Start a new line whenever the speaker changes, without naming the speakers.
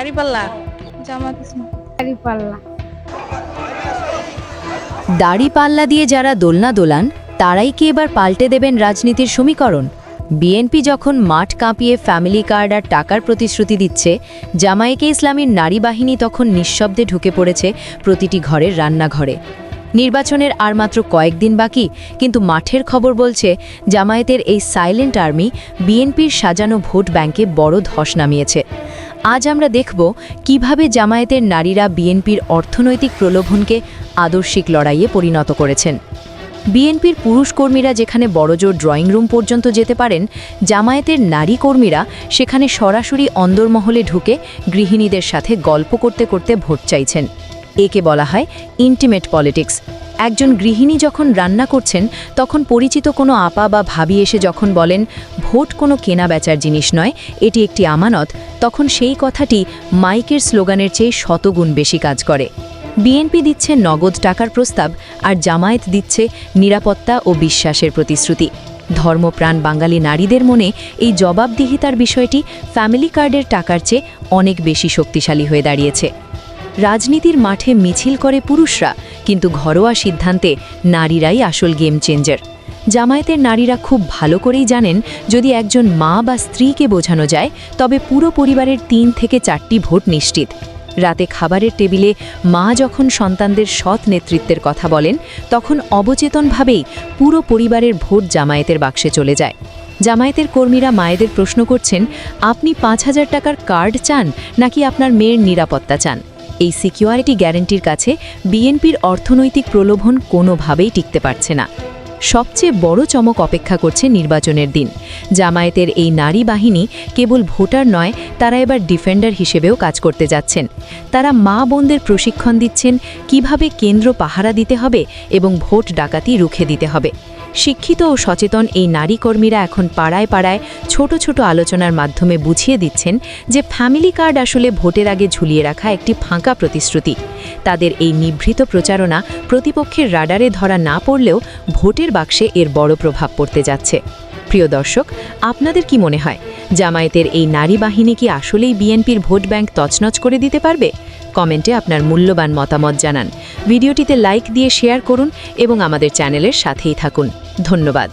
দাড়িপাল্লা।
জামাত ইসলাম। দাঁড়িপাল্লা।
দাড়ি পাল্লা দিয়ে যারা দোলনা দোলান তারাই কি এবার পাল্টে দেবেন রাজনীতির সমীকরণ? বিএনপি যখন মাঠ কাঁপিয়ে ফ্যামিলি কার্ড আর টাকার প্রতিশ্রুতি দিচ্ছে জামাইকে ইসলামীর নারী বাহিনী তখন নিঃশব্দে ঢুকে পড়েছে প্রতিটি ঘরের রান্নাঘরে। নির্বাচনের আর মাত্র কয়েকদিন বাকি কিন্তু মাঠের খবর বলছে জামায়াতের এই সাইলেন্ট আর্মি বিএনপির সাজানো ভোট ব্যাংকে বড় ধস নামিয়েছে। আজ আমরা দেখব কীভাবে জামায়াতের নারীরা বিএনপির অর্থনৈতিক প্রলোভনকে আদর্শিক লড়াইয়ে পরিণত করেছেন। বিএনপির পুরুষ কর্মীরা যেখানে বড়জোর ড্রয়িং রুম পর্যন্ত যেতে পারেন, জামায়াতের নারী কর্মীরা সেখানে সরাসরি অন্দরমহলে ঢুকে গৃহিণীদের সাথে গল্প করতে করতে ভোট চাইছেন। একে বলা হয় ইন্টিমেট পলিটিক্স। একজন গৃহিণী যখন রান্না করছেন, তখন পরিচিত কোনো আপা বা ভাবি এসে যখন বলেন, ভোট কোনো কেনা বেচার জিনিস নয়, এটি একটি আমানত, তখন সেই কথাটি মাইকের স্লোগানের চেয়ে শতগুণ বেশি কাজ করে। বিএনপি দিচ্ছে নগদ টাকার প্রস্তাব আর জামায়াত দিচ্ছে নিরাপত্তা ও বিশ্বাসের প্রতিশ্রুতি। ধর্মপ্রাণ বাঙালি নারীদের মনে এই জবাবদিহিতার বিষয়টি ফ্যামিলি কার্ডের টাকার চেয়ে অনেক বেশি শক্তিশালী হয়ে দাঁড়িয়েছে। রাজনীতির মাঠে মিছিল করে পুরুষরা, কিন্তু ঘরোয়া সিদ্ধান্তে নারীরাই আসল গেম চেঞ্জার। জামায়াতের নারীরা খুব ভালো করেই জানেন, যদি একজন মা বা স্ত্রীকে বোঝানো যায়, তবে পুরো পরিবারের তিন থেকে চারটি ভোট নিশ্চিত। রাতে খাবারের টেবিলে মা যখন সন্তানদের সৎ নেতৃত্বের কথা বলেন, তখন অবচেতনভাবেই পুরো পরিবারের ভোট জামায়াতের বাক্সে চলে যায়। জামায়াতের কর্মীরা মায়েদের প্রশ্ন করছেন, আপনি পাঁচ হাজার টাকার কার্ড চান নাকি আপনার মেয়ের নিরাপত্তা চান? এই সিকিউরিটি গ্যারেন্টির কাছে বিএনপির অর্থনৈতিক প্রলোভন কোনোভাবেই টিকতে পারছে না। সবচেয়ে বড় চমক অপেক্ষা করছে নির্বাচনের দিন। জামায়াতের এই নারী বাহিনী কেবল ভোটার নয়, তারা এবার ডিফেন্ডার হিসেবেও কাজ করতে যাচ্ছেন। তারা মা বোনদের প্রশিক্ষণ দিচ্ছেন, কীভাবে কেন্দ্র পাহারা দিতে হবে এবং ভোট ডাকাতি রুখে দিতে হবে। শিক্ষিত ও সচেতন এই নারী কর্মীরা এখন পাড়ায় পাড়ায় ছোট ছোট আলোচনার মাধ্যমে বুঝিয়ে দিচ্ছেন যে ফ্যামিলি কার্ড আসলে ভোটের আগে ঝুলিয়ে রাখা একটি ফাঁকা প্রতিশ্রুতি। তাদের এই নিভৃত প্রচারণা প্রতিপক্ষের রাডারে ধরা না পড়লেও ভোটের বাক্সে এর বড় প্রভাব পড়তে যাচ্ছে। প্রিয় দর্শক, আপনাদের কি মনে হয়? জামায়াতের এই নারী বাহিনী কি আসলেই বিএনপির ভোট ব্যাংক তছনছ করে দিতে পারবে? কমেন্টে আপনার মূল্যবান মতামত জানান। ভিডিওটিতে লাইক দিয়ে শেয়ার করুন এবং আমাদের চ্যানেলের সাথেই থাকুন। ধন্যবাদ।